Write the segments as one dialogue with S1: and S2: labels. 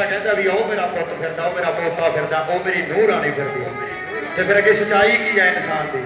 S1: ਬੰਦਾ ਕਹਿੰਦਾ ਵੀ ਉਹ ਮੇਰਾ ਪੁੱਤ ਫਿਰਦਾ, ਉਹ ਮੇਰਾ ਪੋਤਾ ਫਿਰਦਾ, ਉਹ ਮੇਰੀ ਨੂੰਹ ਰਾਣੀ ਫਿਰਦੀ ਆ। ਤੇ ਫਿਰ ਅੱਗੇ ਸਚਾਈ ਕੀ ਹੈ ਇਨਸਾਨ ਦੀ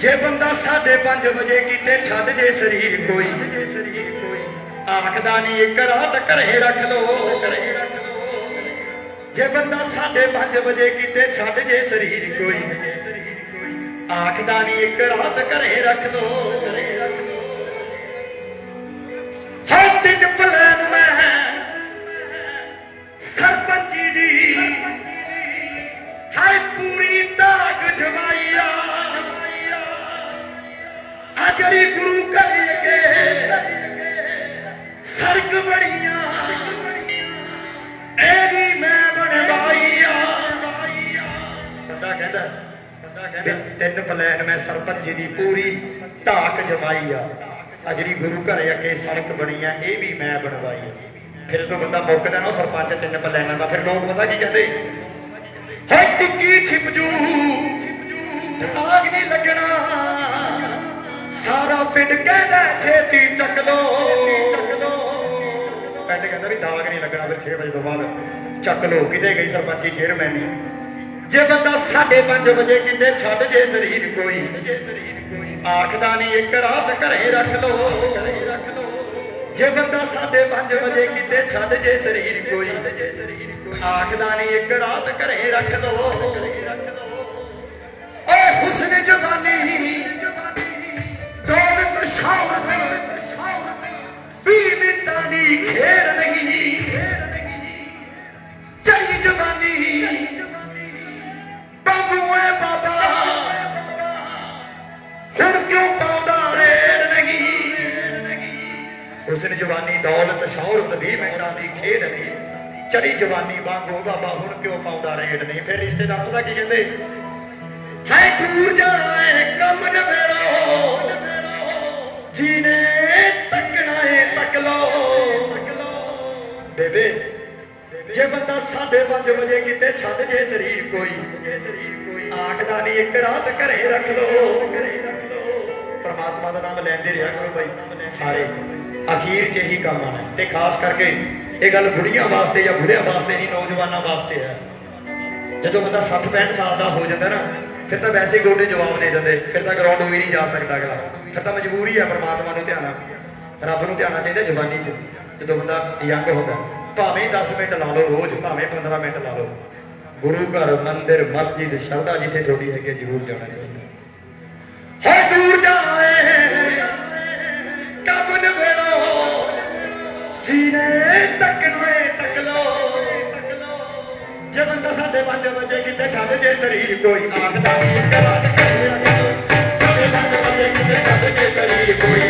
S1: ਜੇ ਬੰਦਾ 5:30 ਵਜੇ ਕਿਤੇ ਛੱਡ ਜੇ ਸਰੀਰ ਕੋਈ ਜੇ ਸਰੀਰ ਕੋਈ ਆਖਦਾ ਨਹੀਂ ਇੱਕ ਰਾਤ ਘਰੇ ਰੱਖ ਲੋ ਘਰੇ ਰੱਖ ਲੋ ਜੇ ਬੰਦਾ 5:30 ਵਜੇ ਕਿਤੇ ਛੱਡ ਜੇ ਸਰੀਰ ਕੋਈ, ਆਖਦਾ ਨਹੀਂ ਇੱਕ ਰਾਤ ਘਰੇ ਰੱਖ ਲੋ ਘਰੇ ਰੱਖ ਲੋ ਜਿਹੜੀ ਗੁਰੂ ਘਰ ਕੇ ਸੜਕ ਬੜੀਆਂ ਇਹ ਵੀ ਮੈਂ ਬਣਵਾਈਆ। ਬੰਦਾ ਕਹਿੰਦਾ ਵੀ ਤਿੰਨ ਪਲਾਨ ਮੈਂ ਸਰਪੰਚੀ ਦੀ ਪੂਰੀ ਢਾਕ ਜਮਾਈ ਆ। ਆ ਜਿਹੜੀ ਗੁਰੂ ਘਰ ਅੱਗੇ ਸੜਕ ਬਣੀ ਆ ਇਹ ਵੀ ਮੈਂ ਬਣਵਾਈ। ਫਿਰ ਜਦੋਂ ਬੰਦਾ ਮੁੱਕਦਾ ਨਾ ਉਹ ਸਰਪੰਚ ਤਿੰਨ ਪਲਾਨਾਂ ਦਾ, ਫਿਰ ਲੋਕ ਪਤਾ ਕੀ ਕਹਿੰਦੇ? ਹੈ ਟਿੱਕੀ ਛਿਪਜੂ ਆਗ ਨਹੀਂ ਲੱਗਣਾ। ਸਾਰਾ ਪਿੰਡ ਕਹਿੰਦਾ ਛੇਤੀ ਚੱਕ ਲੋ ਪਿੰਡ ਕਹਿੰਦਾ ਵੀ ਦਾਗ ਨਹੀਂ ਲੱਗਣਾ ਫਿਰ 6 ਵਜੇ ਤੋਂ ਬਾਅਦ। ਚੱਕ ਲੋ ਕਿਤੇ ਗਈ ਸਰਪੰਚੀ ਚੇਅਰਮੈਨ ਨਹੀਂ ਜੇ ਬੰਦਾ 5:30 ਵਜੇ ਕਿਤੇ ਛੱਡ ਜੇ ਸਰੀਰ ਕੋਈ। ਸਰੀਰ ਕੋਈ ਆਖਦਾ ਨਹੀਂ ਇੱਕ ਰਾਤ ਘਰੇ ਰੱਖ ਲੋ ਘਰੇ ਰੱਖ ਲੋ ਜੇ ਬੰਦਾ 5:30 ਵਜੇ ਕਿਤੇ ਛੱਡ ਜੇ ਸਰੀਰ ਕੋਈ। ਜੇ ਸਰੀਰ ਕੋਈ ਆਖਦਾ ਨਹੀਂ ਇੱਕ ਰਾਤ ਘਰੇ ਰੱਖ ਲੋ ਘਰੇ ਰੱਖ ਲੋ ਖੇਡ ਨਹੀਂ। ਚੜੀ ਜਵਾਨੀ। ਬਾਬੂ ਏ ਬਾਬਾ। ਹੁਣ ਕਿਉਂ ਪਾਉਂਦਾ ਰੇੜ ਨਹੀਂ? ਹੁਸਨ ਜਵਾਨੀ ਦੌਲਤ, ਸ਼ੌਹਰਤ ਵੀ ਮਿੰਟਾਂ ਦੀ ਖੇਡ ਨਹੀਂ। ਚੜੀ ਜਵਾਨੀ ਵਾਂਗੂ ਬਾਬਾ, ਹੁਣ ਕਿਉਂ ਪਾਉਂਦਾ ਰੇੜ ਨਹੀਂ? ਫਿਰ ਰਿਸ਼ਤੇਦਾਰ ਪਤਾ ਕੀ ਕਹਿੰਦੇ? ਹੈ ਦੂਰ ਜਾਏ ਕੰਮ ਨਵੇੜੋ। ਜੀਨੇ ਬੇਬੇ। ਜੇ ਬੰਦਾ 5:30 ਵਜੇ ਕਿਤੇ ਛੱਡ ਜੇ ਸਰੀਰ ਕੋਈ ਜੇ ਸਰੀਰ ਕੋਈ ਆਖਦਾ ਨਹੀਂ, ਇੱਕ ਰਾਤ ਘਰੇ ਰੱਖ ਲੋ ਘਰੇ ਰੱਖ ਲੋ ਪ੍ਰਮਾਤਮਾ ਦਾ ਨਾਮ ਲੈਂਦੇ ਰਿਹਾ ਕਰੋ ਬਾਈ, ਸਾਰੇ। ਅਖੀਰ 'ਚ ਇਹੀ ਕੰਮ ਆਣਾ ਤੇ ਖਾਸ ਕਰਕੇ ਇਹ ਗੱਲ ਬੁੜੀਆਂ ਵਾਸਤੇ ਜਾਂ ਬੁੜਿਆਂ ਵਾਸਤੇ ਨਹੀਂ, ਨੌਜਵਾਨਾਂ ਵਾਸਤੇ ਹੈ। ਜਦੋਂ ਬੰਦਾ 60 65 ਸਾਲ ਦਾ ਹੋ ਜਾਂਦਾ ਨਾ, ਫਿਰ ਤਾਂ ਵੈਸੇ ਹੀ ਗੋਡੇ ਜਵਾਬ ਦੇ ਦਿੰਦੇ। ਫਿਰ ਤਾਂ ਗਰਾਊਂਡ ਵੀ ਨਹੀਂ ਜਾ ਸਕਦਾ ਅਗਲਾ। ਫਿਰ ਤਾਂ ਮਜਬੂਰੀ ਹੈ ਪਰਮਾਤਮਾ ਨੂੰ ਧਿਆਨਾ ਰੱਬ ਨੂੰ ਧਿਆਨਾ ਚਾਹੀਦਾ ਜਵਾਨੀ 'ਚ। ਜਦੋਂ ਬੰਦਾ ਯੰਗ ਹੁੰਦਾ। ਭਾਵੇਂ 10 ਮਿੰਟ ਲਾ ਲਓ ਰੋਜ਼, ਭਾਵੇਂ 15 ਮਿੰਟ ਲਾ ਲਓ। ਗੁਰੂ ਘਰ, ਮੰਦਿਰ, ਮਸਜਿਦ, ਸ਼ਰਧਾ ਜਿੱਥੇ ਥੋੜੀ ਹੈਗੀ ਜ਼ਰੂਰ ਜਾਣਾ ਚਾਹੀਦਾ। ਹਰ ਦੂਰ ਜਾਏ ਕਬਨ ਵੇੜੋ ਜੀਨੇ ਤੱਕਣੋਏ ਤੱਕਲੋ ਜਵਨ ਦਾ ਸਾਡੇ ਪੰਜ ਵਜੇ ਕਿਤੇ ਛੱਡ ਜੇ ਸਰੀਰ, ਕੋਈ ਆਖਦਾ ਨਹੀਂ ਕਰਾਂ ਸਾਡੇ ਪੰਜ ਵਜੇ ਕਿਤੇ ਛੱਡ ਜੇ ਸਰੀਰ, ਕੋਈ